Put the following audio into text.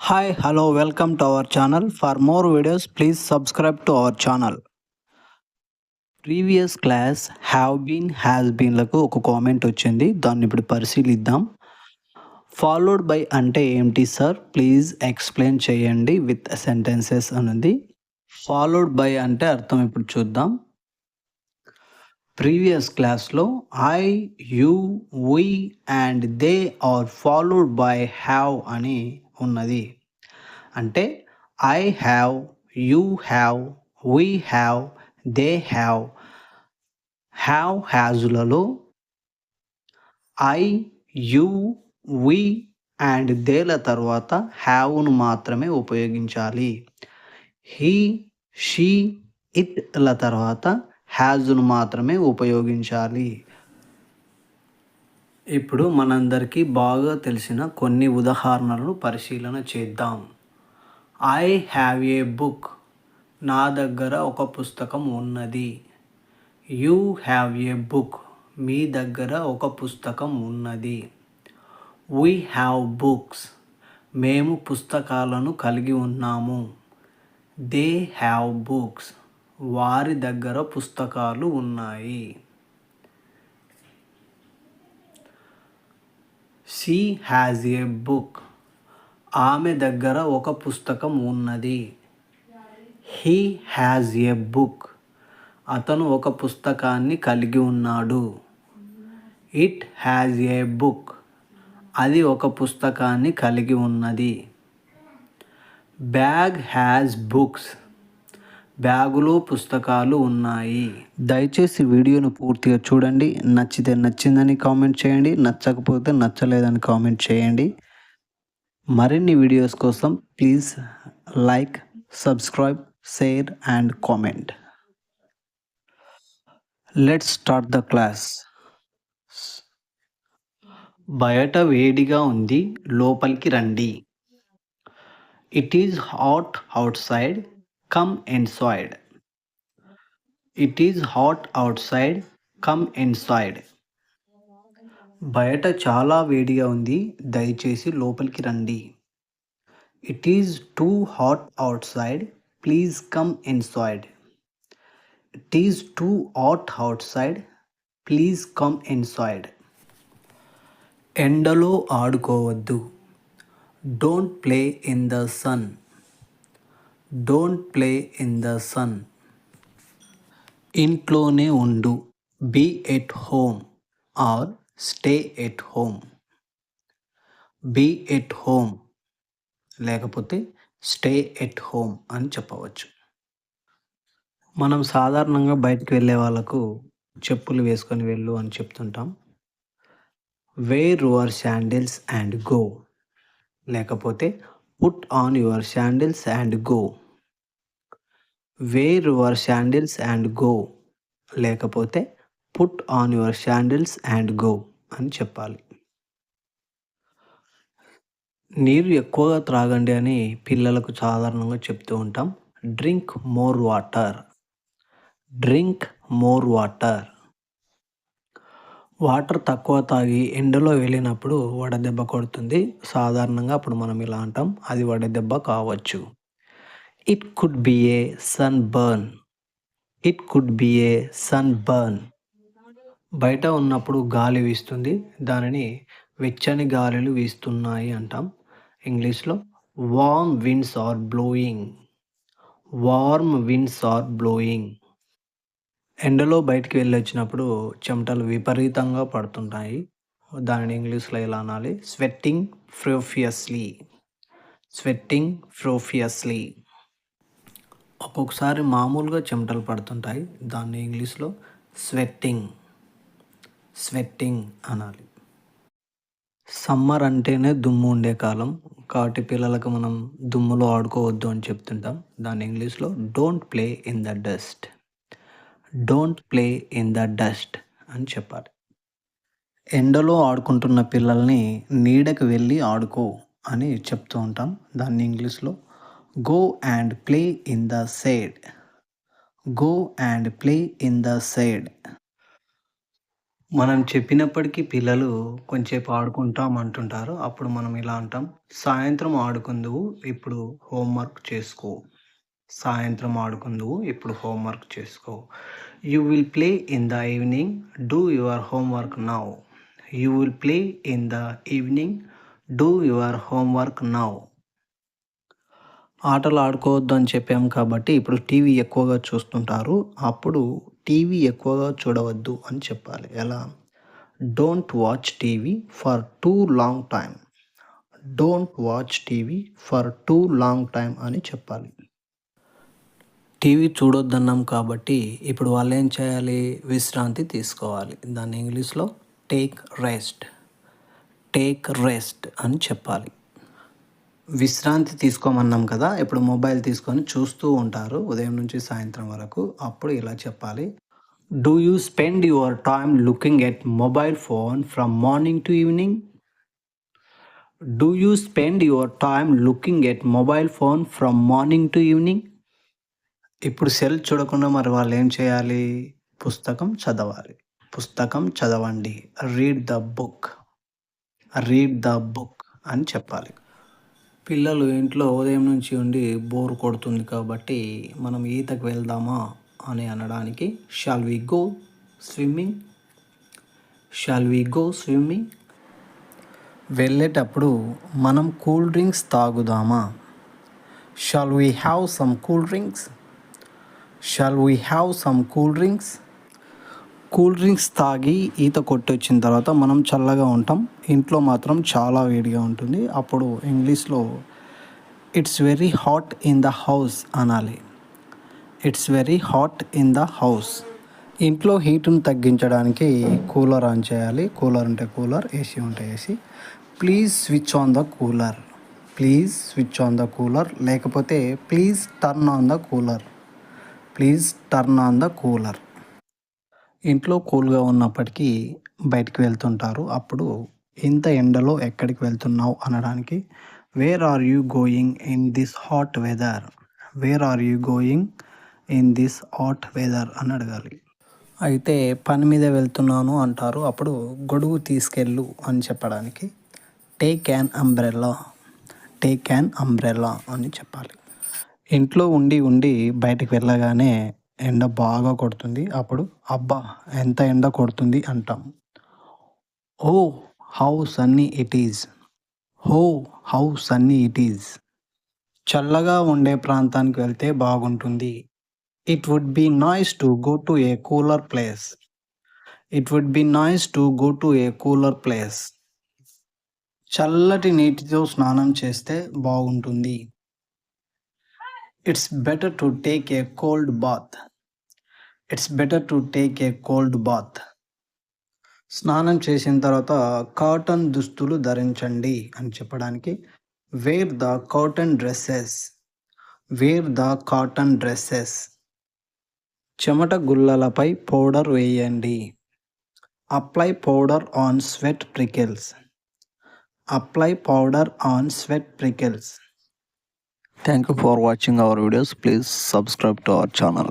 Hi hello welcome to our channel for more videos please subscribe to our channel previous class have been has బీన్లకు ఒక comment వచ్చింది. దాన్ని ఇప్పుడు పరిశీలిద్దాం. Followed by అంటే ఏంటి sir please explain చేయండి with sentences అనేది. ఫాలోడ్ బై అంటే అర్థం ఇప్పుడు చూద్దాం. ప్రీవియస్ క్లాస్లో I you we and they are followed by have అని ఉన్నది. అంటే I have you have we have they have have హ్యాజులలో I you we and దేల తర్వాత హ్యావ్ను మాత్రమే ఉపయోగించాలి. హీ షీ ఇట్ల తర్వాత హ్యాజ్ను మాత్రమే ఉపయోగించాలి. ఇప్పుడు మనందరికీ బాగా తెలిసిన కొన్ని ఉదాహరణలను పరిశీలన చేద్దాం. ఐ హ్యావ్ ఏ బుక్ నా దగ్గర ఒక పుస్తకం ఉన్నది. యూ హ్యావ్ ఏ బుక్ మీ దగ్గర ఒక పుస్తకం ఉన్నది. వీ హ్యావ్ బుక్స్ మేము పుస్తకాలను కలిగి ఉన్నాము. దే హ్యావ్ బుక్స్ వారి దగ్గర పుస్తకాలు ఉన్నాయి. షీ హ్యాజ్ ఏ బుక్ ఆమె దగ్గర ఒక పుస్తకం ఉన్నది. హీ హ్యాజ్ ఏ బుక్ అతను ఒక పుస్తకాన్ని కలిగి ఉన్నాడు. ఇట్ హ్యాజ్ ఏ బుక్ అది ఒక పుస్తకాన్ని కలిగి ఉన్నది. బ్యాగ్ హ్యాజ్ బుక్స్ బ్యాగులో పుస్తకాలు ఉన్నాయి. దయచేసి వీడియోను పూర్తిగా చూడండి. నచ్చితే నచ్చిందని కామెంట్ చేయండి. నచ్చకపోతే నచ్చలేదని కామెంట్ చేయండి. మరిన్ని వీడియోస్ కోసం please like subscribe share and comment. Let's start the class. బయట వేడిగా ఉంది. లోపలికి రండి. It is hot outside. Come inside it is hot outside come inside బయట చాలా వేడిగా ఉంది దయచేసి లోపలికి రండి. It is too hot outside please come inside it is too hot outside please come inside ఎండలో ఆడుకోవద్దు. Don't play in the sun don't play in the sun. ఇంట్లోనే ఉండు. Be at home or stay at home. Be at home లేకపోతే stay at home అని చెప్పవచ్చు. మనం సాధారణంగా బయటకు వెళ్ళే వాళ్ళకు చెప్పులు వేసుకొని వెళ్ళు అని చెప్తుంటాం. Wear your sandals and go లేకపోతే put on your sandals and go wear your sandals and go. లేకపోతే put on your sandals and go అని చెప్పాలి. నీరు ఎక్కువగా త్రాగండి అని పిల్లలకు సాధారణంగా చెప్తూ ఉంటాం. Drink more water. Drink more water. Water తక్కువ తాగి ఎండలో వెళ్ళినప్పుడు వడదెబ్బ కొడుతుంది. సాధారణంగా అప్పుడు మనం ఇలా అంటాం. అది వడదెబ్బ కావచ్చు. It could be a sunburn it could be a sunburn బయట ఉన్నప్పుడు గాలి వీస్తుంది. దానిని వెచ్చని గాలులు వీస్తున్నాయి అంటాం. ఇంగ్లీష్లో warm winds are blowing warm winds are blowing ఎండలో బయటికి వెళ్ళి వచ్చినప్పుడు చెమటలు విపరీతంగా పడుతుంటాయి. దానిని ఇంగ్లీష్లో ఎలా అనాలి? స్వెట్టింగ్ ఫ్రోఫియస్లీ స్వెట్టింగ్ ఫ్రోఫియస్లీ ఒక్కొక్కసారి మామూలుగా చెమటలు పడుతుంటాయి. దాన్ని ఇంగ్లీష్లో స్వెట్టింగ్ స్వెట్టింగ్ అనాలి. సమ్మర్ అంటేనే దుమ్ము ఉండే కాలం. కాబట్టి పిల్లలకు మనం దుమ్ములో ఆడుకోవద్దు అని చెప్తుంటాం. దాన్ని ఇంగ్లీష్లో don't play in the dust don't play in the dust అని చెప్పాలి. ఎండలో ఆడుకుంటున్న పిల్లల్ని నీడకు వెళ్ళి ఆడుకో అని చెప్తూ ఉంటాం. దాన్ని ఇంగ్లీష్లో go and play in the side go and play in the side మనం చెప్పినప్పటికీ పిల్లలు కొంచెంసేపు ఆడుకుంటాం అంటుంటారు. అప్పుడు మనం ఇలా అంటాం. సాయంత్రం ఆడుకుందువు ఇప్పుడు హోంవర్క్ చేసుకో. సాయంత్రం ఆడుకుందువు ఇప్పుడు హోంవర్క్ చేసుకో. You will play in the evening do your homework now. You will play in the evening do your homework now. ఆటలు ఆడుకోవద్దు అని చెప్పాము కాబట్టి ఇప్పుడు టీవీ ఎక్కువగా చూస్తుంటారు. అప్పుడు టీవీ ఎక్కువగా చూడవద్దు అని చెప్పాలి. ఎలా? Don't watch TV for too long time. Don't watch TV for too long time అని చెప్పాలి. టీవీ చూడొద్దన్నాం కాబట్టి ఇప్పుడు వాళ్ళు ఏం చేయాలి? విశ్రాంతి తీసుకోవాలి. దాన్ని ఇంగ్లీష్‌లో టేక్ రెస్ట్. టేక్ రెస్ట్ అని చెప్పాలి. విశ్రాంతి తీసుకోమన్నాం కదా! ఇప్పుడు మొబైల్ తీసుకొని చూస్తూ ఉంటారు ఉదయం నుంచి సాయంత్రం వరకు. అప్పుడు ఇలా చెప్పాలి. Do you spend your time looking at mobile phone from morning to evening? Do you spend your time looking at mobile phone from morning to evening? ఇప్పుడు సెల్ చూడకుండా మరి వాళ్ళు ఏం చేయాలి? పుస్తకం చదవాలి. పుస్తకం చదవండి. Read the book. Read the book అని చెప్పాలి. పిల్లలు ఇంట్లో ఉదయం నుంచి ఉండి బోర్ కొడుతుంది కాబట్టి మనం ఈతకు వెళ్దామా అని అనడానికి shall we go swimming? Shall we go swimming? వెళ్ళేటప్పుడు మనం cool drinks తాగుదామా? Shall we have some cool drinks? Shall we have some cool drinks? Cool drinks తాగి ఈత కొట్టొచ్చిన తర్వాత మనం చల్లగా ఉంటాం. ఇంట్లో మాత్రం చాలా వేడిగా ఉంటుంది. అప్పుడు ఇంగ్లీష్‌లో it's very hot in the house అనాలి. It's very hot in the house. ఇంట్లో హీట్‌ని తగ్గించడానికి కూలర్ ఆన్ చేయాలి. కూలర్ ఉంటే కూలర్, ఏసీ ఉంటే AC. Please switch on the cooler. Please switch on the cooler లేకపోతే please turn on the cooler. Please turn on the cooler. ఇంట్లో కూల్‌గా ఉన్నప్పటికీ బయటికి వెళ్తుంటారు. అప్పుడు ఇంత ఎండలో ఎక్కడికి వెళ్తున్నావు అనడానికి where are you going in this hot weather? Where are you going in this hot weather అని అడగాలి. అయితే పని మీద వెళ్తున్నాను అంటారు. అప్పుడు గొడుగు తీసుకెళ్ళు అని చెప్పడానికి take an umbrella. Take an umbrella అని చెప్పాలి. ఇంట్లో ఉండి ఉండి బయటికి వెళ్ళగానే ఎండ బాగా కొడుతుంది. అప్పుడు అబ్బా! ఎంత ఎండ కొడుతుంది అంటాం. ఓ how sunny it is. Oh how sunny it is. చల్లగా ఉండే ప్రాంతానికి వెళ్తే బాగుంటుంది. It would be nice to go to a cooler place. It would be nice to go to a cooler place. చల్లటి నీటితో స్నానం చేస్తే బాగుంటుంది. It's better to take a cold bath. It's better to take a cold bath. స్నానం చేసిన తర్వాత cotton దుస్తులు ధరించండి అని చెప్పడానికి wear the cotton dresses. Wear the cotton dresses. చెమట గుల్లలపై పౌడర్ వేయండి. Apply powder on sweat prickles. Apply powder on sweat prickles. Thank you for watching our videos please subscribe to channel channel.